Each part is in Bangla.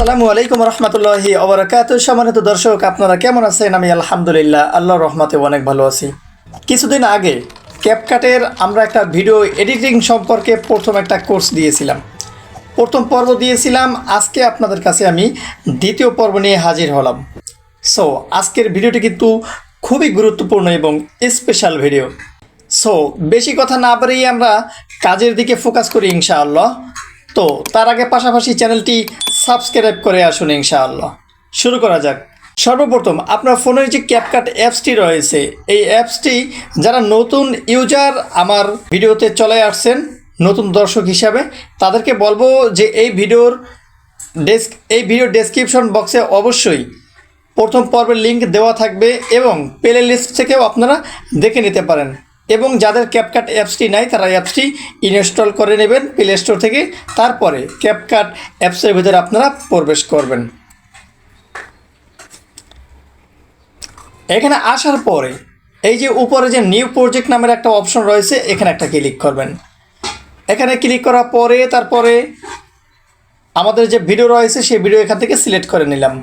আসসালামু আলাইকুম রহমতুল্লাহি অবরাকাত সম্মানিত দর্শক, আপনারা কেমন আছেন? আমি আলহামদুলিল্লাহ আল্লাহ রহমতে অনেক ভালো আছি। কিছুদিন আগে ক্যাপকাটের আমরা একটা ভিডিও এডিটিং সম্পর্কে প্রথম একটা কোর্স দিয়েছিলাম। প্রথম পর্ব দিয়েছিলাম, আজকে আপনাদের কাছে আমি দ্বিতীয় পর্ব নিয়ে হাজির হলাম। সো আজকের ভিডিওটি কিন্তু খুবই গুরুত্বপূর্ণ এবং স্পেশাল ভিডিও সো বেশি কথা না বাড়িয়ে আমরা কাজের দিকে ফোকাস করি ইনশাআল্লাহ। তো তার আগে পাশাপাশি চ্যানেলটি সাবস্ক্রাইব করে আসুন ইনশাআল্লাহ। শুরু করা যাক। সর্বপ্রথম, আপনার ফোনের যে ক্যাপকাট অ্যাপসটি রয়েছে, এই অ্যাপসটি যারা নতুন ইউজার আমার ভিডিওতে চলে আসছেন, নতুন দর্শক হিসাবে, তাদেরকে বলব যে এই ভিডিওর ডেস্ক এই ভিডিও ডেসক্রিপশন বক্সে অবশ্যই প্রথম পর্বের লিঙ্ক দেওয়া থাকবে এবং প্লে লিস্ট থেকেও আপনারা দেখে নিতে পারেন। এবং যাদের ক্যাপকাট অ্যাপসটি নাই, তারা অ্যাপসটি ইনস্টল করে নেবেন প্লে স্টোর থেকে। তারপরে ক্যাপকাট অ্যাপসের ভিতরে আপনারা প্রবেশ করবেন। এখানে আসার পরে এই যে উপরে যে নিউ প্রজেক্ট নামের একটা অপশন রয়েছে, এখানে একটা ক্লিক করবেন। এখানে ক্লিক করার পরে তারপরে আমাদের যে ভিডিও রয়েছে, সেই ভিডিও এখান থেকে সিলেক্ট করে নিলাম।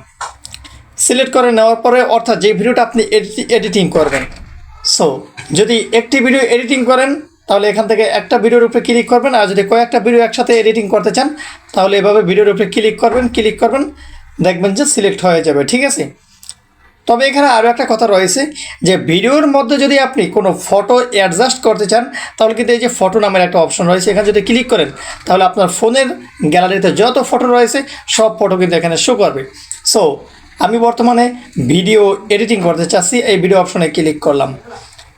সিলেক্ট করে নেওয়ার পরে অর্থাৎ যে ভিডিওটা আপনি এডিটিং করবেন সো যদি একটি ভিডিও এডিটিং করেন, তাহলে এখান থেকে একটা ভিডিওর উপরে ক্লিক করবেন, আর যদি কয়েকটা ভিডিও একসাথে এডিটিং করতে চান, তাহলে এভাবে ভিডিওর উপরে ক্লিক করবেন ক্লিক করবেন, দেখবেন যে সিলেক্ট হয়ে যাবে, ঠিক আছে? তবে এখানে আরও একটা কথা রয়েছে, যে ভিডিওর মধ্যে যদি আপনি কোনো ফটো অ্যাডজাস্ট করতে চান, তাহলে কিন্তু এই যে ফটো নামের একটা অপশন রয়েছে, এখানে যদি ক্লিক করেন, তাহলে আপনার ফোনের গ্যালারিতে যত ফটো রয়েছে, সব ফটো কিন্তু এখানে শো করবে। সো আমি বর্তমানে ভিডিও এডিটিং করতে চাচ্ছি, এই ভিডিও অপশনে ক্লিক করলাম।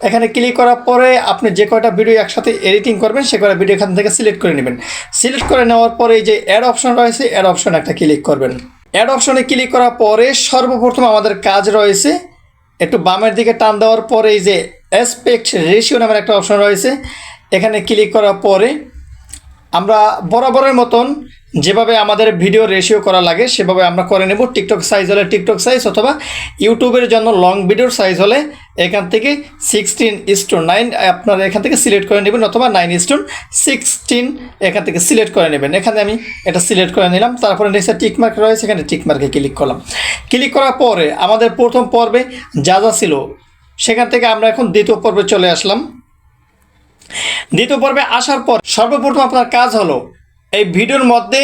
এখানে ক্লিক করার পরে আপনি যে কয়টা ভিডিও একসাথে এডিটিং করবেন, সে কয়টা ভিডিও এখান থেকে সিলেক্ট করে নেবেন। সিলেক্ট করে নেওয়ার পরে যে অ্যাড অপশন রয়েছে, অ্যাড অপশন একটা ক্লিক করবেন। অ্যাড অপশনে ক্লিক করার পরে সর্বপ্রথম আমাদের কাজ রয়েছে, একটু বামের দিকে টান দেওয়ার পরে এই যে অ্যাসপেক্ট রেশিও নামের একটা অপশন রয়েছে, এখানে ক্লিক করার পরে আমরা বরাবরের মতন যেভাবে আমাদের ভিডিও রেশিও করা লাগে, সেভাবে আমরা করে নেব টিকটক সাইজ হলে টিকটক সাইজ অথবা ইউটিউবের জন্য লং ভিডিওর সাইজ হলে এখান থেকে সিক্সটিন ইস্টু নাইন আপনারা এখান থেকে সিলেক্ট করে নেবেন অথবা নাইন ইস্টুন সিক্সটিন এখান থেকে সিলেক্ট করে নেবেন। এখানে আমি এটা সিলেক্ট করে নিলাম, তারপরে নিচে টিকমার্ক রয়েছে, এখানে টিকমার্কে ক্লিক করলাম। ক্লিক করার পরে আমাদের প্রথম পর্বে যা যা ছিল, সেখান থেকে আমরা এখন দ্বিতীয় পর্বে চলে আসলাম। দ্বিতীয় পর্বে আসার পর সর্বপ্রথম আপনার কাজ হলো এই ভিডিওর মধ্যে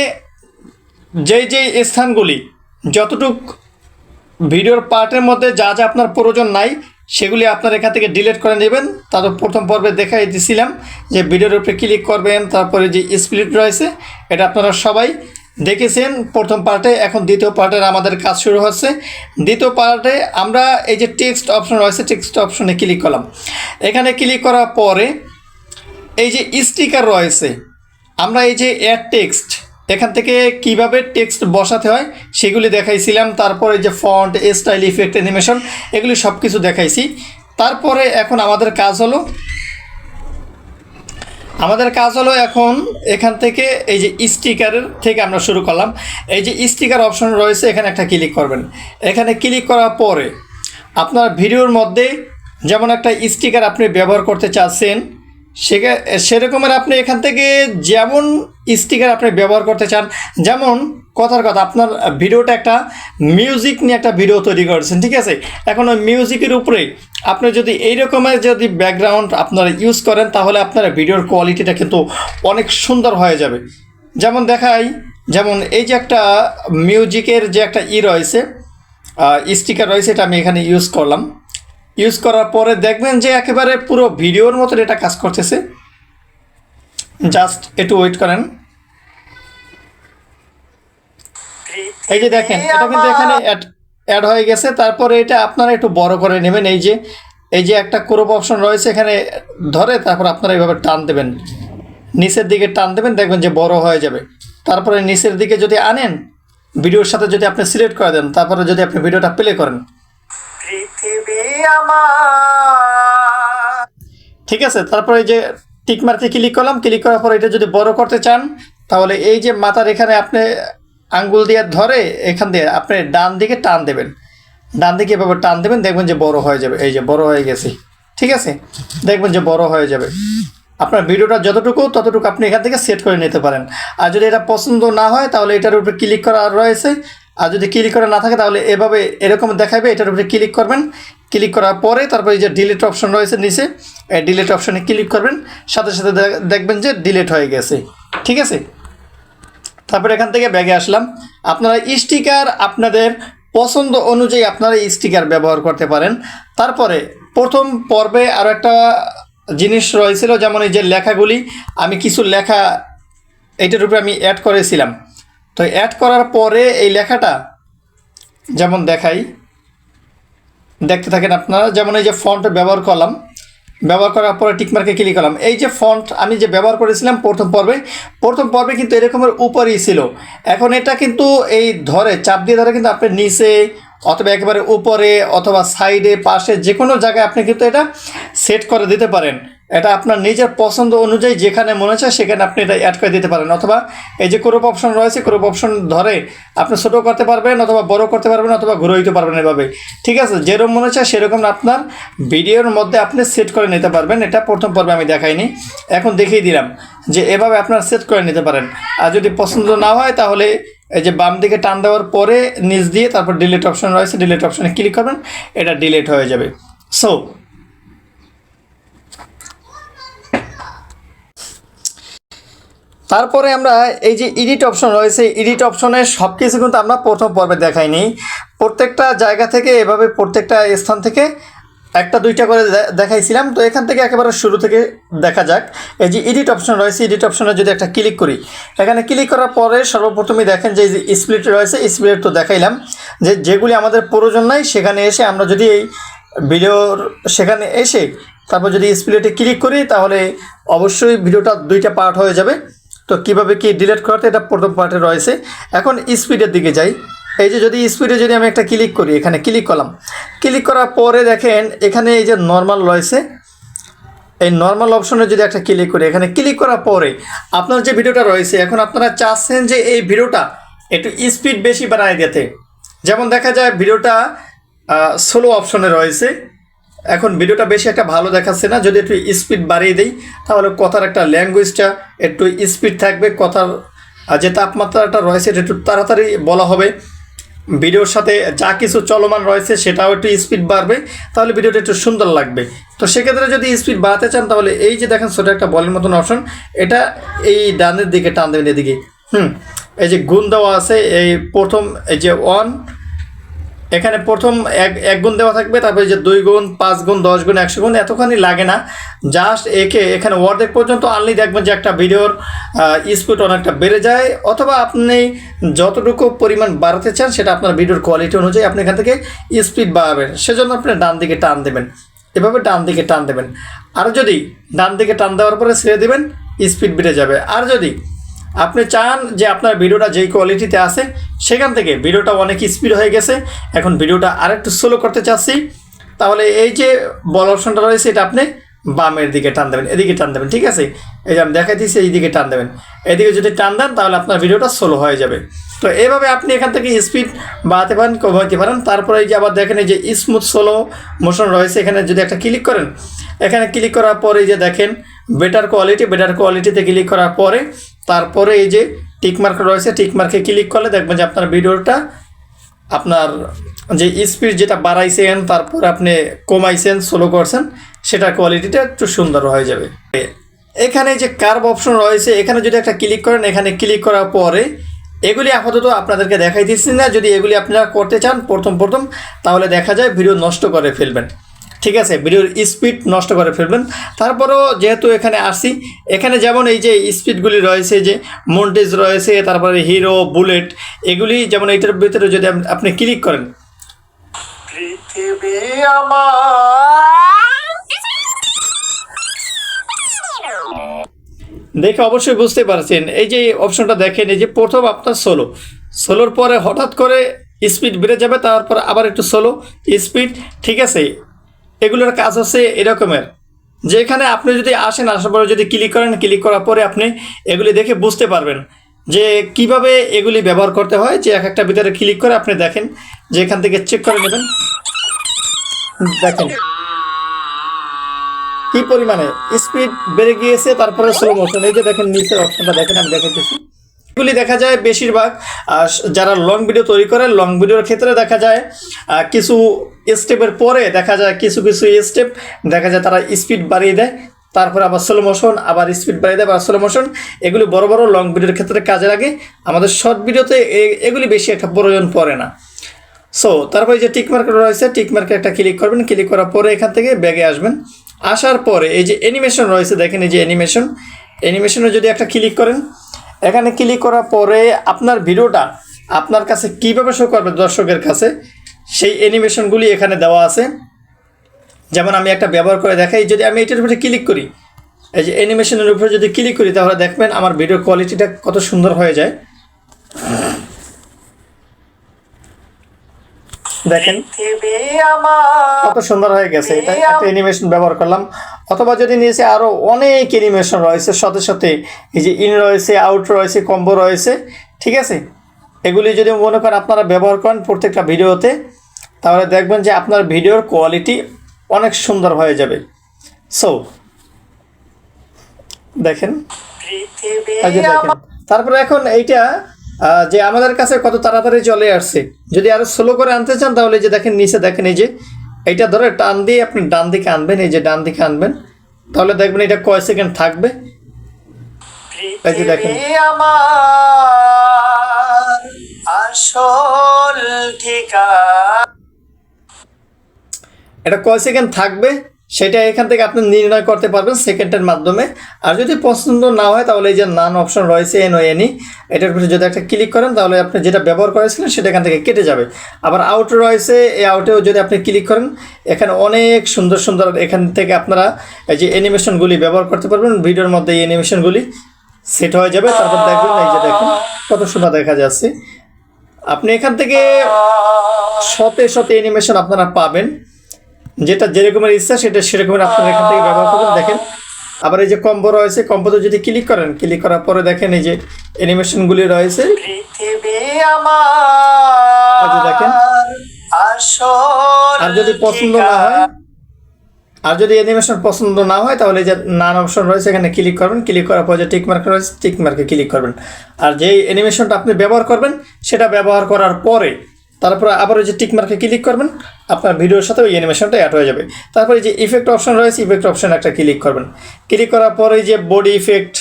যেই যেই স্থানগুলি, যতটুক ভিডিওর পার্টের মধ্যে যা যা আপনার প্রয়োজন নাই, সেগুলি আপনার এখান থেকে ডিলিট করে নেবেন। তারপর প্রথম পর্বে দেখাই দিয়েছিলাম যে ভিডিওর উপরে ক্লিক করবেন, তারপরে যে স্প্লিট রয়েছে, এটা আপনারা সবাই দেখেছেন। প্রথম পার্টে, এখন দ্বিতীয় পার্টের আমাদের কাজ শুরু হচ্ছে। দ্বিতীয় পার্টে আমরা এই যে টেক্সট অপশন রয়েছে টেক্সট অপশনে ক্লিক করলাম। এখানে ক্লিক করার পরে এই যে স্টিকার রয়েছে আমরা এই যে অ্যাড টেক্সট এখান থেকে কীভাবে টেক্সট বসাতে হয়, সেগুলি দেখাইছিলাম, তারপরে যে ফন্ট স্টাইল ইফেক্ট অ্যানিমেশন এগুলি সব কিছু দেখাইছি। তারপরে এখন আমাদের কাজ হলো, আমাদের কাজ হলো এখন এখান থেকে এই যে স্টিকারের থেকে আমরা শুরু করলাম। এই যে স্টিকার অপশন রয়েছে, এখানে একটা ক্লিক করবেন। এখানে ক্লিক করার পরে আপনার ভিডিওর মধ্যে যেমন একটা স্টিকার আপনি ব্যবহার করতে চাচ্ছেন সেরকমের আপনি এখান থেকে যেমন স্টিকার আপনি ব্যবহার করতে চান, যেমন কথার কথা, আপনার ভিডিওটা একটা মিউজিক নিয়ে একটা ভিডিও তৈরি করেছেন, ঠিক আছে? এখন ওই মিউজিকের উপরে আপনি যদি এই রকমের যদি ব্যাকগ্রাউন্ড আপনারা ইউজ করেন, তাহলে আপনার ভিডিওর কোয়ালিটিটা কিন্তু অনেক সুন্দর হয়ে যাবে। যেমন দেখাই, যেমন এই যে একটা মিউজিকের যে একটা ই রয়েছে স্টিকার রয়েছে, এটা আমি এখানে ইউজ করলাম। ইউজ করার পরে দেখবেন যে একেবারে পুরো ভিডিওর মতন এটা কাজ করতেছে। জাস্ট একটু ওয়েট করেন। এই যে দেখেন এটা কিন্তু এখানে অ্যাড হয়ে গেছে। তারপরে এটা আপনারা একটু বড় করে নেবেন। এই যে এই যে একটা ক্রোপ অপশন রয়েছে এখানে ধরে তারপর আপনারা এইভাবে টান দেবেন। নিচের দিকে টান দেবেন দেখবেন যে বড় হয়ে যাবে। তারপরে নিচের দিকে যদি আনেন ভিডিওর সাথে যদি আপনি সিলেক্ট করে দেন তারপরে যদি আপনি ভিডিওটা প্লে করেন। ঠিক আছে, তারপরে যে টিক মারতে ক্লিক করলাম ক্লিক করার পর এটা যদি বড় করতে চান, তাহলে এই যে মাথার এখানে আপনি আঙ্গুল দিয়ে ধরে, এখান দিয়ে আপনি ডান দিকে টান দেবেন। ডান দিকে এভাবে টান দেবেন, দেখবেন যে বড় হয়ে যাবে। এই যে বড় হয়ে গেছে। ঠিক আছে? দেখবেন যে বড় হয়ে যাবে। আপনার ভিডিওটা যতটুকু, ততটুকু আপনি এখান থেকে সেট করে নিতে পারেন। আর যদি এটা পছন্দ না হয়, তাহলে এটার উপরে ক্লিক করা রয়েছে। আর যদি ক্লিক করা না থাকে, তাহলে এভাবে এরকম দেখাবে এটার উপরে ক্লিক করবেন। ক্লিক করার পরে তারপরে যে ডিলিট অপশন রয়েছে নিচে, এই ডিলিট অপশনে ক্লিক করবেন। সাথে সাথে দেখবেন যে ডিলিট হয়ে গেছে। ঠিক আছে? তারপরে এখান থেকে ব্যাগে আসলাম। আপনারা স্টিকার আপনাদের পছন্দ অনুযায়ী আপনারা স্টিকার ব্যবহার করতে পারেন। তারপরে প্রথম পর্বে আরও একটা জিনিস রয়েছিল, যেমন এই যে লেখাগুলি, আমি কিছু লেখা এইটার উপরে আমি অ্যাড করেছিলাম। তো অ্যাড করার পরে এই লেখাটা যেমন দেখাই, দেখতে থাকেন আপনারা, যেমন এই যে ফন্ট ব্যবহার করলাম, ব্যবহার করার পরে টিকমার্কে ক্লিক করলাম। এই যে ফন্ট আমি যে ব্যবহার করেছিলাম প্রথম পর্বে প্রথম পর্বে কিন্তু এরকমের উপরেই ছিল। এখন এটা কিন্তু এই ধরে, চাপ দিয়ে ধরে কিন্তু আপনি নিচে অথবা একেবারে উপরে অথবা সাইডে পাশে যে কোনো জায়গায় আপনি কিন্তু এটা সেট করে দিতে পারেন। এটা আপনার নিজের পছন্দ অনুযায়ী যেখানে মনে হচ্ছে সেখানে আপনি এটা অ্যাড করে দিতে পারেন। অথবা এই যে ক্রোপ অপশন রয়েছে ক্রোপ অপশন ধরে আপনি ছোটো করতে পারবেন অথবা বড় করতে পারবেন অথবা ঘুরে দিতে পারবেন এভাবে। ঠিক আছে? যেরকম মনে হচ্ছে সেরকম আপনার ভিডিওর মধ্যে আপনি সেট করে নিতে পারবেন। এটা প্রথম পর্বে আমি দেখাইনি। এখন দেখিয়ে দিলাম যে এভাবে আপনার সেট করে নিতে পারেন। আর যদি পছন্দ না হয় তাহলে এই যে বাম দিকে টান দেওয়ার পরে নিচ দিয়ে তারপর ডিলিট অপশন রয়েছে ডিলিট অপশনে ক্লিক করবেন। এটা ডিলিট হয়ে যাবে। সো তারপরে আমরা এই যে এডিট অপশন রয়েছে এডিট অপশনে সব কিছু কিন্তু আমরা প্রথম পর্বে দেখাইনি। প্রত্যেকটা জায়গা থেকে এভাবে প্রত্যেকটা স্থান থেকে একটা, দুইটা করে দেখাইছিলাম। তো এখান থেকে একেবারে শুরু থেকে দেখা যাক। এই যে এডিট অপশন রয়েছে এডিট অপশনে যদি একটা ক্লিক করি, এখানে ক্লিক করার পরে সর্বপ্রথমে দেখেন যে স্প্লিট রয়েছে স্প্লিট তো দেখাইলাম। যে যেগুলি আমাদের প্রয়োজন নাই, সেখানে এসে আমরা যদি এই ভিডিওর সেখানে এসে তারপর যদি স্প্লিটে ক্লিক করি, তাহলে অবশ্যই ভিডিওটা দুইটা পার্ট হয়ে যাবে। তো কীভাবে কি ডিলেট করতে এটা প্রথম পার্টে রয়েছে। এখন স্পিডের দিকে যাই। এই যে যদি স্পিডে যদি আমি একটা ক্লিক করি, এখানে ক্লিক করলাম। ক্লিক করার পরে দেখেন, এখানে এই যে নর্মাল রয়েছে। এই নর্মাল অপশনে যদি একটা ক্লিক করি, এখানে ক্লিক করার পরে আপনার যে ভিডিওটা রয়েছে, এখন আপনারা চাচ্ছেন যে এই ভিডিওটা একটু স্পিড বেশি বাড়ায় দিতে। যেমন দেখা যায় ভিডিওটা স্লো অপশনে রয়েছে। এখন ভিডিওটা বেশি একটা ভালো দেখাচ্ছে না, যদি একটু স্পিড বাড়িয়ে দিই, তাহলে কথার একটা ল্যাঙ্গুয়েজটা একটু স্পিড থাকবে, কথার যে তাপমাত্রাটা রয়েছে এটা একটু তাড়াতাড়ি বলা হবে। ভিডিওর সাথে যা কিছু চলমান রয়েছে সেটাও একটু স্পিড বাড়বে, তাহলে ভিডিওটা একটু সুন্দর লাগবে। তো সেক্ষেত্রে যদি স্পিড বাড়াতে চান, তাহলে এই যে দেখেন ছোটো একটা বলের মতন অপশন এটা এই ডানের দিকে, টান দেবেন এদিকে। হুম, এই যে গুণ দেওয়া আছে, এই প্রথম, এই যে ওয়ান এখানে প্রথম এক এক গুণ দেওয়া থাকবে, তারপরে যে দুই গুণ, পাঁচ গুণ, দশ গুণ, একশো গুণ, এতখানি লাগে না। জাস্ট একে, এখানে অর্ধেক পর্যন্ত আনলি দেখবেন যে একটা ভিডিওর স্পিড অনেকটা বেড়ে যায়। অথবা আপনি যতটুকু পরিমাণ বাড়াতে চান, সেটা আপনার ভিডিওর কোয়ালিটি অনুযায়ী আপনি এখান থেকে স্পিড বাড়াবেন। সেজন্য আপনি ডান দিকে টান দেবেন। এভাবে ডান দিকে টান দেবেন। আর যদি ডান দিকে টান দেওয়ার পরে ছেড়ে দেবেন স্পিড বেড়ে যাবে। আর যদি আপনি চান যে আপনার ভিডিওটা যেই কোয়ালিটিতে আছে, সেখান থেকে ভিডিওটা অনেক স্পিড হয়ে গেছে। এখন ভিডিওটা আরেকটু স্লো করতে চাচ্ছি। তাহলে এই যে বল অপশনটা রয়েছে, এটা আপনি বামের দিকে টান দেবেন, এদিকে টান দেবেন, ঠিক আছে? এই যে আমি দেখাই দিচ্ছি এই দিকে টান দেবেন। এদিকে যদি টান দেন, তাহলে আপনার ভিডিওটা স্লো হয়ে যাবে। তো এইভাবে আপনি এখান থেকে স্পিড বাড়াতে পারেন কমাতে পারেন। তারপরে এই যে আবার দেখেন, এই যে স্মুথ স্লো মোশন রয়েছে, এখানে যদি একটা ক্লিক করেন, এখানে ক্লিক করার পরে যে দেখেন বেটার কোয়ালিটি বেটার কোয়ালিটিতে ক্লিক করার পরে তারপরে এই যে টিকমার্ক রয়েছে টিকমার্কে ক্লিক করলে দেখবেন যে আপনার ভিডিওটা আপনার যে স্পিড যেটা বাড়াইছেন, তারপর আপনি কমাইছেন স্লো করছেন, সেটার কোয়ালিটিটা একটু সুন্দর হয়ে যাবে। এখানে যে কার্ভ অপশন রয়েছে, এখানে যদি একটা ক্লিক করেন, এখানে ক্লিক করার পরে এগুলি আপাতত আপনাদেরকে দেখাই দিচ্ছি না। যদি এগুলি আপনারা করতে চান, প্রথম প্রথম, তাহলে দেখা যায় ভিডিও নষ্ট করে ফেলবেন। ঠিক আছে ভিডিওর স্পিড নষ্ট করে ফেলবেন। তারপরেও যেহেতু এখানে আসি এখানে যেমন এই যে স্পিডগুলি রয়েছে যে মন্টেজ রয়েছে তারপরে হিরো বুলেট এগুলি যেমন এইটার ভিতরে যদি আপনি ক্লিক করেন। পৃথিবী দেখে অবশ্যই বুঝতে পারছেন। এই যে অপশনটা দেখেন এই যে প্রথম আপনার সোলো সোলোর পরে হঠাৎ করে স্পিড বেড়ে যাবে তারপর আবার একটু সোলো স্পিড ঠিক আছে এগুলোর কাজ হচ্ছে এরকমের। যে এখানে আপনি যদি আসেন, আসার পরে যদি ক্লিক করেন ক্লিক করার পরে আপনি এগুলি দেখে বুঝতে পারবেন যে কীভাবে এগুলি ব্যবহার করতে হয়। যে এক একটা ভিতরে ক্লিক করে আপনি দেখেন যে এখান থেকে চেক করে নেবেন, দেখেন। কি পরিমাণে? স্পিড বেড়ে গিয়েছে, তারপরে স্লো মোশন এই যে দেখেন, নিচের অপশনটা দেখেন, আমি দেখাইতেছি। এগুলি দেখা যায় বেশিরভাগ যারা লং ভিডিও তৈরি করে লং ভিডিওর ক্ষেত্রে দেখা যায় কিছু স্টেপের পরে দেখা যায় কিছু কিছু স্টেপ দেখা যায় তারা স্পিড বাড়িয়ে দেয়। তারপর আবার স্লো মোশন আবার স্পিড বাড়িয়ে দেয়, আবার স্লো মোশন এগুলি বড় বড় লং ভিডিওর ক্ষেত্রে কাজে লাগে। আমাদের শর্ট ভিডিওতে এগুলি বেশি একটা প্রয়োজন পড়ে না। সো তারপরে যে টিক মার্ক রয়েছে টিক মার্কে একটা ক্লিক করবেন। ক্লিক করার পরে এখান থেকে ব্যাগে আসবেন। আসার পরে এই যে অ্যানিমেশন রয়েছে, দেখেন এই যে অ্যানিমেশন অ্যানিমেশনে যদি একটা ক্লিক করেন, এখানে ক্লিক করার পরে আপনার ভিডিওটা আপনার কাছে কীভাবে শো করবে দর্শকের কাছে? সেই অ্যানিমেশনগুলি এখানে দেওয়া আছে। যেমন আমি একটা ব্যবহার করে দেখাই, যদি আমি এটার উপরে ক্লিক করি, এই যে অ্যানিমেশনের উপরে যদি ক্লিক করি, তাহলে দেখবেন আমার ভিডিও কোয়ালিটিটা কত সুন্দর হয়ে যায়। দেখেন কত সুন্দর হয়ে গেছে এটা। একটা অ্যানিমেশন ব্যবহার করলাম। অথবা যদি নিয়েছে আরও অনেক অ্যানিমেশন রয়েছে, সাথে সাথে এই যে ইন রয়েছে আউট রয়েছে কম্বো রয়েছে, ঠিক আছে? এগুলি যদি মনে করেন আপনারা ব্যবহার করেন প্রত্যেকটা ভিডিওতে, তাহলে দেখবেন যে আপনার ভিডিওর কোয়ালিটি অনেক সুন্দর হয়ে যাবে। সো দেখেন। তারপরে এখন এইটা যে আমাদের কাছে কত তাড়াতাড়ি চলে আসছে। যদি আরও স্লো করে আনতে চান, তাহলে যে দেখেন, নিচে দেখেন, এই যে এইটা ধরে টান দিয়ে আপনি ডান দিকে আনবেন, এই যে ডান দিকে আনবেন। তাহলে দেখবেন এটা কয় সেকেন্ড থাকবে। আসল এটা কয় সেকেন্ড থাকবে? সেটা এখান থেকে আপনি নির্ণয় করতে পারবেন সেকেন্ডের মাধ্যমে। আর যদি পছন্দ না হয়, তাহলে এই যে নান অপশন রয়েছে এন ও এনি এটার উপরে যদি একটা ক্লিক করেন, তাহলে আপনি যেটা ব্যবহার করেছিলেন, সেটা এখান থেকে কেটে যাবে। আবার আউট রয়েছে, এই আউটেও যদি আপনি ক্লিক করেন, এখানে অনেক সুন্দর সুন্দর এখান থেকে আপনারা এই যে অ্যানিমেশনগুলি ব্যবহার করতে পারবেন। ভিডিওর মধ্যে এই অ্যানিমেশনগুলি সেট হয়ে যাবে। তারপর দেখবেন, এই যে দেখুন, কত সুন্দর দেখা যাচ্ছে। আপনি এখান থেকে শতে শতে অ্যানিমেশন আপনারা পাবেন যেটা যেরকমের ইচ্ছা সেটা সেরকমের আপনারা এখান থেকে ব্যবহার করবেন দেখেন আবার এই যে কম্বো রয়েছে কম্বোতে যদি ক্লিক করেন ক্লিক করার পরে দেখেন এই যে অ্যানিমেশনগুলি রয়েছে দেখেন। আর যদি পছন্দ না হয় আর যদি অ্যানিমেশন পছন্দ না হয়, তাহলে যে নান অপশন রয়েছে, এখানে ক্লিক করবেন। ক্লিক করার পর যে টিক মার্ক রয়েছে টিক মার্কে ক্লিক করবেন। আর যেই অ্যানিমেশনটা আপনি ব্যবহার করবেন, সেটা ব্যবহার করার পরে তারপরে আবার ওই যে টিক মার্কে ক্লিক করবেন, আপনার ভিডিওর সাথে ওই অ্যানিমেশনটা অ্যাড হয়ে যাবে। তারপরে যে ইফেক্ট অপশন রয়েছে ইফেক্ট অপশন একটা ক্লিক করবেন। ক্লিক করার পরে যে বডি ইফেক্ট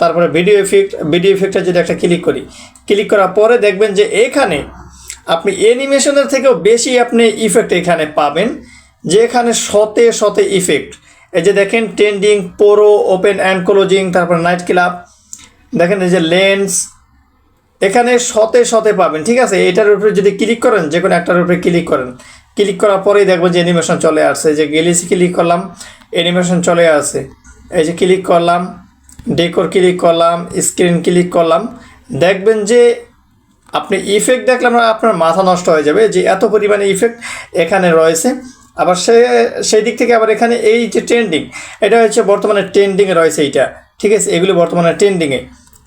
তারপরে ভিডিও ইফেক্ট ভিডিও ইফেক্টে যদি একটা ক্লিক করি ক্লিক করার পরে দেখবেন যে এখানে আপনি অ্যানিমেশনের থেকেও বেশি আপনি ইফেক্ট এখানে পাবেন। যে এখানে শতে শতে ইফেক্ট এই যে দেখেন ট্রেন্ডিং পোরো ওপেন অ্যান্ড ক্লোজিং তারপর নাইট ক্লাব দেখেন এই যে লেন্স এখানে শতে শতে পাবেন, ঠিক আছে? এটার উপরে যদি ক্লিক করেন, যে কোনো একটার উপরে ক্লিক করেন। ক্লিক করার পরেই দেখবেন যে অ্যানিমেশন চলে আসছে। যে গেলিসি ক্লিক করলাম অ্যানিমেশন চলে আসছে। এই যে ক্লিক করলাম ডেকোর ক্লিক করলাম স্ক্রিন ক্লিক করলাম। দেখবেন যে আপনি ইফেক্ট দেখলে আপনার মাথা নষ্ট হয়ে যাবে যে এত পরিমাণে ইফেক্ট এখানে রয়েছে। আবার সে সেই দিক থেকে আবার এখানে এই যে ট্রেন্ডিং এটা হচ্ছে বর্তমানে ট্রেন্ডিংয়ে রয়েছে এইটা ঠিক আছে? এগুলি বর্তমানে ট্রেন্ডিংয়ে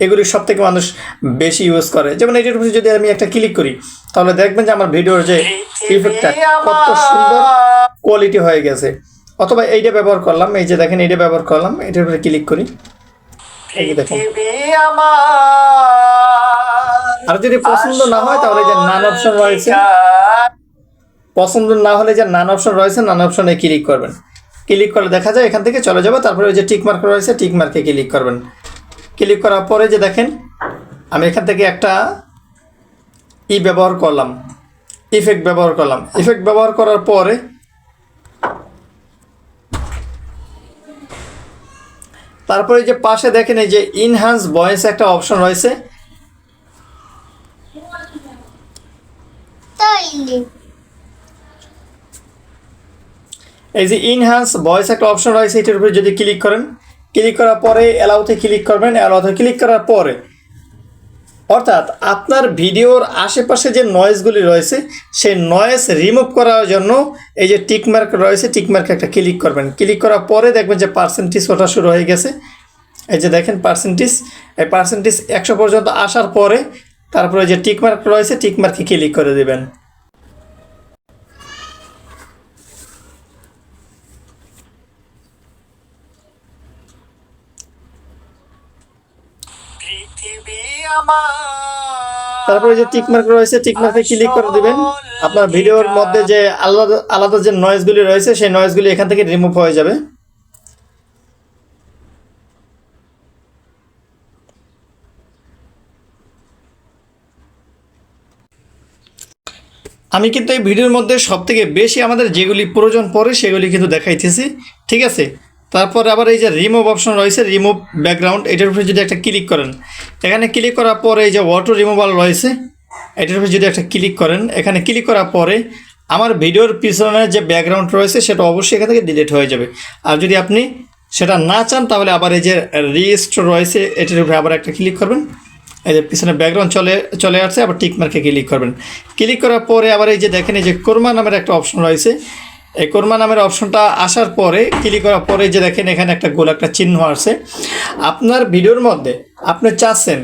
এগুলি সব থেকে মানুষ বেশি ইউজ করে। যেমন এটার উপরে যদি আমি একটা ক্লিক করি তাহলে দেখবেন যে আমার ভিডিওর যে ইফেক্টটা কত সুন্দর কোয়ালিটি হয়ে গেছে। অথবা এইটা ব্যবহার করলাম এই যে দেখেন এইটা ব্যবহার করলাম এটার উপরে ক্লিক করি। এই যে দেখেন। আর যদি পছন্দ না হয় তাহলে যে নান অপশন রয়েছে। পছন্দ না হলে যে নান অপশন রয়েছে, নান অপশনে ক্লিক করবেন। ক্লিক করলে দেখা যায় এখান থেকে চলে যাবে, তারপরে ওই যে টিক রয়েছে টিক মার্কে ক্লিক করবেন। ক্লিক করার পরে যে দেখেন, আমি এখান থেকে একটা ই ব্যবহার করলাম ইফেক্ট ব্যবহার করলাম। ইফেক্ট ব্যবহার করার পরে তারপরে যে পাশে দেখেন, এই যে ইনহ্যান্স ভয়েস একটা অপশন রয়েছে। এই যে ইনহ্যান্স ভয়েস একটা অপশন রয়েছে, এটার উপরে যদি ক্লিক করেন ক্লিক করার পরে অ্যালাউতে ক্লিক করবেন অ্যালাউতে ক্লিক করার পরে। অর্থাৎ আপনার ভিডিওর আশেপাশে যে নয়েজগুলি রয়েছে, সেই নয়েজ রিমুভ করার জন্য এই যে টিকমার্ক রয়েছে টিকমার্কে একটা ক্লিক করবেন। ক্লিক করার পরে দেখবেন যে পার্সেন্টেজ ওঠা শুরু হয়ে গেছে। এই যে দেখেন পার্সেন্টেজ এই পার্সেন্টেজ একশো পর্যন্ত আসার পরে তারপরে যে টিকমার্ক রয়েছে টিকমার্কে ক্লিক করে দেবেন। তারপরে যে টিক মার্ক রয়েছে টিক মার্কে ক্লিক করে দিবেন। আপনার ভিডিওর মধ্যে যে আলাদা আলাদা যে নয়েজগুলি রয়েছে, সেই নয়েজগুলি এখান থেকে রিমুভ হয়ে যাবে। আমি কিন্তু এই ভিডিওর মধ্যে সব থেকে বেশি আমাদের যেগুলি প্রয়োজন পড়ে, সেগুলি কিন্তু দেখাইতেছি। ঠিক আছে? তারপর আবার এই যে রিমুভ অপশন রয়েছে রিমুভ ব্যাকগ্রাউন্ড এটার উপরে যদি একটা ক্লিক করেন, এখানে ক্লিক করার পরে এই যে ওয়াটার রিমুভাল রয়েছে, এটার উপরে যদি একটা ক্লিক করেন, এখানে ক্লিক করার পরে আমার ভিডিওর পিছনে যে ব্যাকগ্রাউন্ড রয়েছে, সেটা অবশ্যই এখান থেকে ডিলিট হয়ে যাবে। আর যদি আপনি সেটা না চান, তাহলে আবার এই যে রিস্ট রয়েছে, এটার উপরে আবার একটা ক্লিক করবেন। এই যে পিছনে ব্যাকগ্রাউন্ড চলে চলে আসছে, আবার টিক মার্কে ক্লিক করবেন। ক্লিক করার পরে আবার এই যে দেখেন, এই যে কোরমা নামের একটা অপশন রয়েছে এই কোরমা নামের অপশনটা আসার পরে ক্লিক করার পরে যে দেখেন এখানে একটা গোল, একটা চিহ্ন আসছে আপনার ভিডিওর মধ্যে আপনি চাচ্ছেন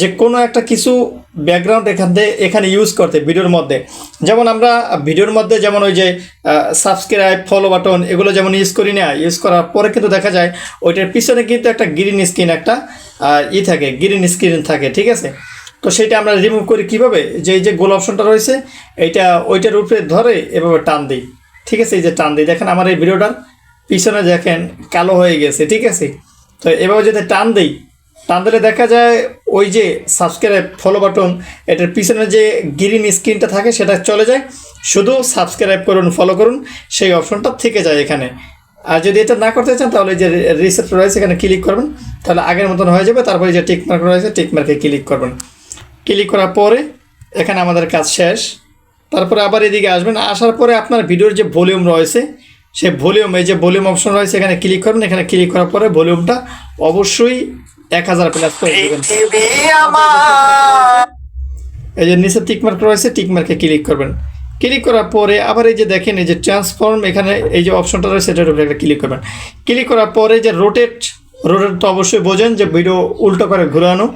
যে কোনো একটা কিছু ব্যাকগ্রাউন্ড এখান থেকে এখানে ইউজ করতে ভিডিওর মধ্যে। যেমন আমরা ভিডিওর মধ্যে যেমন ওই যে সাবস্ক্রাইব ফলো বাটন এগুলো যেমন ইউজ করি না ইউজ করার পরে কিন্তু দেখা যায় ওইটার পিছনে কিন্তু একটা গ্রিন স্ক্রিন একটা ই থাকে গ্রিন স্ক্রিন থাকে, ঠিক আছে? তো সেটা আমরা রিমুভ করি কীভাবে? যে এই যে গোল অপশনটা রয়েছে, এইটা ওইটার উপরে ধরে এভাবে টান দিই। ঠিক আছে, এই যে টান দিই দেখেন আমার এই ভিডিওটার পিছনে দেখেন কালো হয়ে গেছে, ঠিক আছে? তো এভাবে যদি টান দিই, টান দিলে দেখা যায় ওই যে সাবস্ক্রাইব ফলো বাটন এটার পিছনে যে গ্রিন স্ক্রিনটা থাকে সেটা চলে যায়। শুধু সাবস্ক্রাইব করুন ফলো করুন, সেই অপশনটা থেকে যায় এখানে। আর যদি এটা না করতে চান, তাহলে যে রিসেট রয়েছে, এখানে ক্লিক করবেন। তাহলে আগের মতন হয়ে যাবে, তারপরে যে টিক মার্ক রয়েছে টিক মার্কে ক্লিক করবেন। ক্লিক করার পরে এখানে আমাদের কাজ শেষ। তারপরে আবার এদিকে আসবেন। আসার পরে আপনার ভিডিওর যে ভলিউম রয়েছে সে ভলিউম এই যে ভলিউম অপশন রয়েছে এখানে ক্লিক করবেন এখানে ক্লিক করার পরে ভলিউমটা অবশ্যই এক হাজার প্লাস করে দেবেন। এই যে নিচে টিকমার্ক রয়েছে টিকমার্কে ক্লিক করবেন। ক্লিক করার পরে আবার এই যে দেখেন এই যে ট্রান্সফর্ম এখানে এই যে অপশনটা রয়েছে এটার উপরে একটা ক্লিক করবেন। ক্লিক করার পরে যে রোটেট রোটেট তো অবশ্যই বোঝেন যে ভিডিও উল্টো করে ঘুরানো।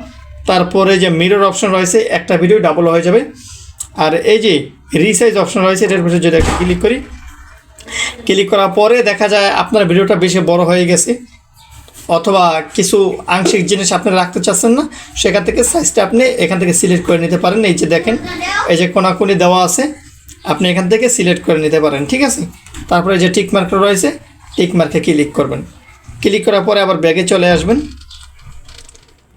তারপরে যে মিরর অপশন রয়েছে একটা ভিডিও ডাবল হয়ে যাবে। আর এই যে রিসাইজ অপশন রয়েছে, এটার উপরে যদি একটা ক্লিক করি ক্লিক করার পরে দেখা যায় আপনার ভিডিওটা বেশি বড় হয়ে গেছে, অথবা কিছু আংশিক জিনিস আপনি রাখতে চাচ্ছেন না, সেখান থেকে সাইজটা আপনি এখান থেকে সিলেক্ট করে নিতে পারেন। এই যে দেখেন, এই যে কোনাকুনি দেওয়া আছে, আপনি এখান থেকে সিলেক্ট করে নিতে পারেন, ঠিক আছে? তারপরে যে টিক মার্ক রয়েছে টিক মার্কে ক্লিক করবেন। ক্লিক করার পরে আবার ব্যাগে চলে আসবেন।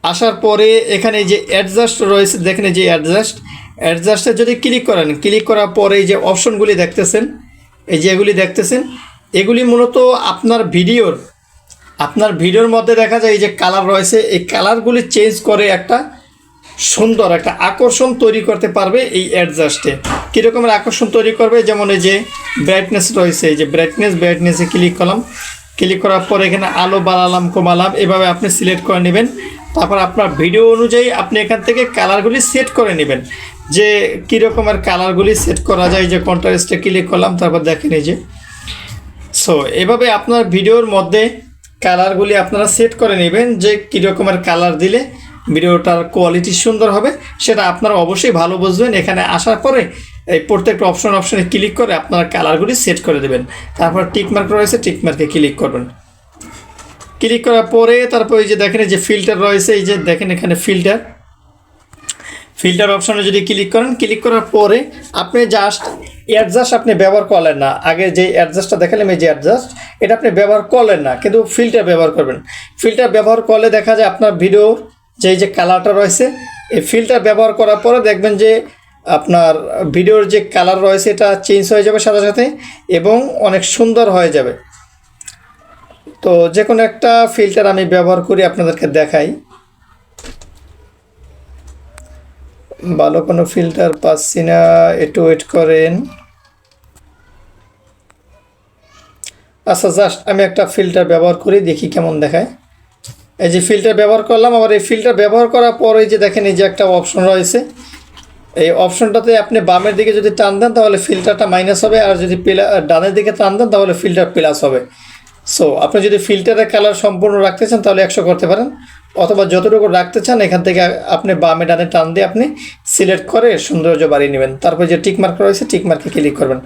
আসার পরে এখানে যে অ্যাডজাস্ট রয়েছে, দেখেন যে অ্যাডজাস্ট অ্যাডজাস্টে যদি ক্লিক করেন ক্লিক করার পরে যে অপশনগুলি দেখতেছেন, এই যে এগুলি দেখতেছেন, এগুলি মূলত আপনার ভিডিওর আপনার ভিডিওর মধ্যে দেখা যায় এই যে কালার রয়েছে, এই কালারগুলি চেঞ্জ করে একটা সুন্দর, একটা আকর্ষণ তৈরি করতে পারবে এই অ্যাডজাস্টে কীরকমের আকর্ষণ তৈরি করবে? যেমন এই যে ব্রাইটনেস রয়েছে, এই যে ব্রাইটনেস ব্রাইটনেসে ক্লিক করলাম। ক্লিক করার পর এখানে আলো বাড়ালাম, কমালাম, এভাবে আপনি সিলেক্ট করে নেবেন। তারপর আপনার ভিডিও অনুযায়ী আপনি এখান থেকে কালারগুলি সেট করে নেবেন। যে কীরকমের কালারগুলি সেট করা যায়, যে কন্ট্রাস্টে ক্লিক করলাম, তারপর দেখেন এই যে। সো এভাবে আপনার ভিডিওর মধ্যে কালারগুলি আপনারা সেট করে নেবেন, যে কী রকমের কালার দিলে ভিডিওটার কোয়ালিটি সুন্দর হবে। সেটা আপনারা অবশ্যই ভালো বুঝবেন। এখানে আসার পরে এই প্রত্যেকটা অপশন অপশনে ক্লিক করে আপনারা কালারগুলি সেট করে দেবেন। তারপর টিকমার্ক রয়েছে টিকমার্কে ক্লিক করবেন। ক্লিক করার পরে তারপর এই যে দেখেন এই যে ফিল্টার রয়েছে, এই যে দেখেন এখানে ফিল্টার ফিল্টার অপশনে যদি ক্লিক করেন, ক্লিক করার পরে আপনি জাস্ট অ্যাডজাস্ট আপনি ব্যবহার করলেন না। আগে যে অ্যাডজাস্টটা দেখালাম, এই যে অ্যাডজাস্ট এটা আপনি ব্যবহার করলেন না, কিন্তু ফিল্টার ব্যবহার করবেন। ফিল্টার ব্যবহার করলে দেখা যায় আপনার ভিডিও যে যে কালারটা রয়েছে, এই ফিল্টার ব্যবহার করার পরে দেখবেন যে আপনার ভিডিওর যে কালার রয়েছে, এটা চেঞ্জ হয়ে যাবে সাথে সাথে এবং অনেক সুন্দর হয়ে যাবে। তো যে কোনো একটা ফিল্টার আমি ব্যবহার করি, আপনাদেরকে দেখাই। ভালো কোনো ফিল্টার পাচ্ছি না, একটু ওয়েট করেন। আচ্ছা জাস্ট আমি একটা ফিল্টার ব্যবহার করি, দেখি কেমন দেখায়। এই যে ফিল্টার ব্যবহার করলাম, আবার এই ফিল্টার ব্যবহার করার পর যে দেখেন, এই যে একটা অপশন রয়েছে। এই অপশনটাতে আপনি বামের দিকে যদি টান দেন, তাহলে ফিল্টারটা মাইনাস হবে, আর যদি পিলা ডানের দিকে টান দেন, তাহলে ফিল্টার প্লাস হবে। সো আপনি যদি ফিল্টারের কালার সম্পূর্ণ রাখতে চান, তাহলে একশো করতে পারেন। অথবা যতটুকু রাখতে চান, এখান থেকে আপনি বামে ডানে টান দিয়ে আপনি সিলেক্ট করে সৌন্দর্য বাড়িয়ে নেবেন। তারপর যে টিকমার্ক রয়েছে টিকমার্কে ক্লিক করবেন।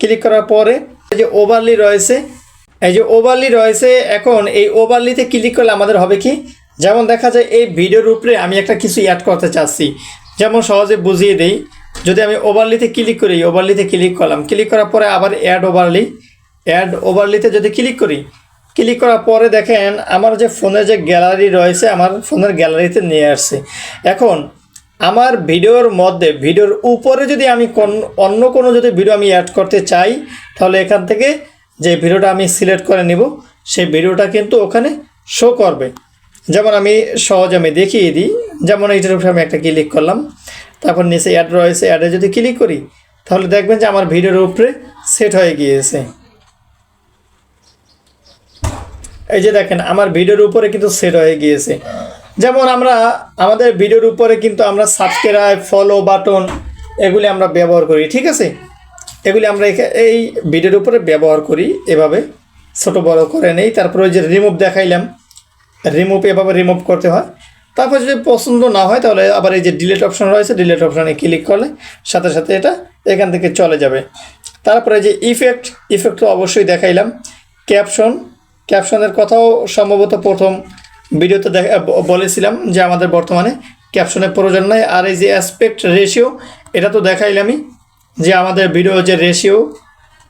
ক্লিক করার পরে যে ওভারলি রয়েছে, এই যে ওভারলি রয়েছে, এখন এই ওভারলিতে ক্লিক করলে আমাদের হবে কি? যেমন দেখা যায়, এই ভিডিওর উপরে আমি একটা কিছু অ্যাড করতে চাচ্ছি। যেমন সহজে বুঝিয়ে দেই, যদি আমি ওভারলিতে ক্লিক করি, ওভারলিতে ক্লিক করলাম। ক্লিক করার পরে আবার অ্যাড ওভারলি। অ্যাড ওভারলিতে যদি ক্লিক করি ক্লিক করার পরে দেখেন, আমার যে ফোনের যে গ্যালারি রয়েছে, আমার ফোনের গ্যালারিতে নিয়ে আসছে। এখন, আমার ভিডিওর মধ্যে, ভিডিওর উপরে যদি আমি অন্য কোনো যদি ভিডিও আমি অ্যাড করতে চাই, তাহলে এখান থেকে যে ভিডিওটা আমি সিলেক্ট করে নিব, সেই ভিডিওটা কিন্তু ওখানে শো করবে। যেমন আমি সহজ আমি দেখিয়ে দিই, যেমন এইটার উপরে আমি একটা ক্লিক করলাম, তারপর নিচে অ্যাড রয়েছে অ্যাডে যদি ক্লিক করি, তাহলে দেখবেন যে আমার ভিডিওর উপরে সেট হয়ে গিয়েছে। এই যে দেখেন, আমার ভিডিওর উপরে কিন্তু সেট হয়ে গিয়েছে। যেমন আমরা, আমাদের ভিডিওর উপরে কিন্তু আমরা সাবস্ক্রাইব ফলো বাটন এগুলি আমরা ব্যবহার করি, ঠিক আছে? এগুলি আমরা এই ভিডিওর উপরে ব্যবহার করি এভাবে, ছোট বড় করে নেই। তারপরে যে রিমুভ দেখাইলাম রিমুভ এভাবে রিমুভ করতে হয়। তারপর যদি পছন্দ না হয়, তাহলে আবার এই যে ডিলেট অপশন রয়েছে ডিলেট অপশনে ক্লিক করলে সাথে সাথে এটা এখান থেকে চলে যাবে। তারপরে যে ইফেক্ট ইফেক্ট তো অবশ্যই দেখাইলাম। ক্যাপশন ক্যাপশনের কথাও সম্ভবত প্রথম ভিডিওতে দেখা বলেছিলাম যে আমাদের বর্তমানে ক্যাপশনের প্রয়োজন নাই। আর এই যে অ্যাসপেক্ট রেশিও এটা তো দেখাইলামই যে আমাদের ভিডিও যে রেশিও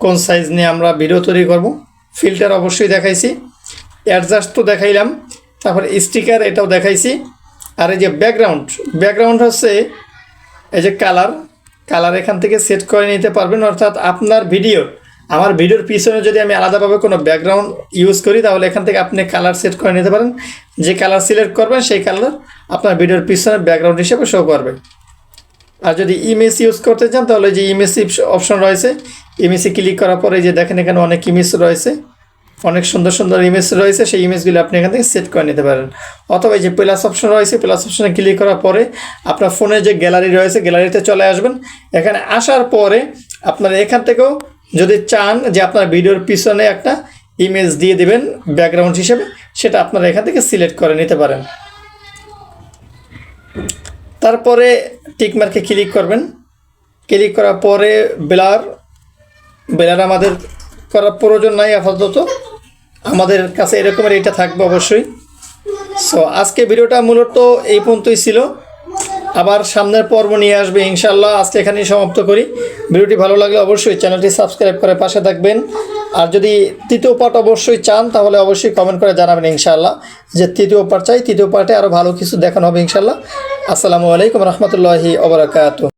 কোন সাইজ নিয়ে আমরা ভিডিও তৈরি করব। ফিল্টার অবশ্যই দেখাইছি। অ্যাডজাস্ট তো দেখাইলাম। তারপর স্টিকার এটাও দেখাইছি। আর এই যে ব্যাকগ্রাউন্ড ব্যাকগ্রাউন্ড হচ্ছে এই যে কালার কালার এখান থেকে সেট করে নিতে পারবেন। অর্থাৎ আপনার ভিডিও আমার ভিডিওর পিছনে যদি আমি আলাদাভাবে কোনো ব্যাকগ্রাউন্ড ইউজ করি, তাহলে এখান থেকে আপনি কালার সেট করে নিতে পারেন। যে কালার সিলেক্ট করবেন, সেই কালার আপনার ভিডিওর পিছনে ব্যাকগ্রাউন্ড হিসেবে শো করবে। আর যদি ইমেজ ইউজ করতে চান, তাহলে যে ইমেজ অপশন রয়েছে। ইমেজে ক্লিক করার পরে যে দেখেন এখানে অনেক ইমেজ রয়েছে। অনেক সুন্দর সুন্দর ইমেজ রয়েছে। সেই ইমেজগুলো আপনি এখান থেকে সেট করে নিতে পারেন। অথবা এই যে প্লাস অপশন রয়েছে প্লাস অপশনে ক্লিক করার পরে আপনার ফোনে যে গ্যালারি রয়েছে গ্যালারিতে চলে আসবেন। এখানে আসার পরে আপনার এখান থেকেও যদি চান যে আপনার ভিডিওর পিছনে একটা ইমেজ দিয়ে দেবেন ব্যাকগ্রাউন্ড হিসেবে, সেটা আপনারা এখান থেকে সিলেক্ট করে নিতে পারেন। তারপরে টিকমার্কে ক্লিক করবেন। ক্লিক করার পরে ব্লার ব্লার আমাদের করার প্রয়োজন নাই আপাতত। আমাদের কাছে এরকমের এটা থাকবে অবশ্যই। সো আজকে ভিডিওটা মূলত এই পর্যন্তই ছিল। আবার সামনের পর্ব নিয়ে আসবে ইনশাল্লাহ আজকে এখানেই সমাপ্ত করি। ভিডিওটি ভালো লাগলে অবশ্যই চ্যানেলটি সাবস্ক্রাইব করে পাশে থাকবেন। আর যদি তৃতীয় পার্ট অবশ্যই চান, তাহলে অবশ্যই কমেন্ট করে জানাবেন ইনশাল্লাহ যে তৃতীয় পার্ট চাই। তৃতীয় পার্টে আরও ভালো কিছু দেখানো হবে ইনশাল্লাহ আসসালামু আলাইকুম রহমতুল্লাহি ওবরাকাতু।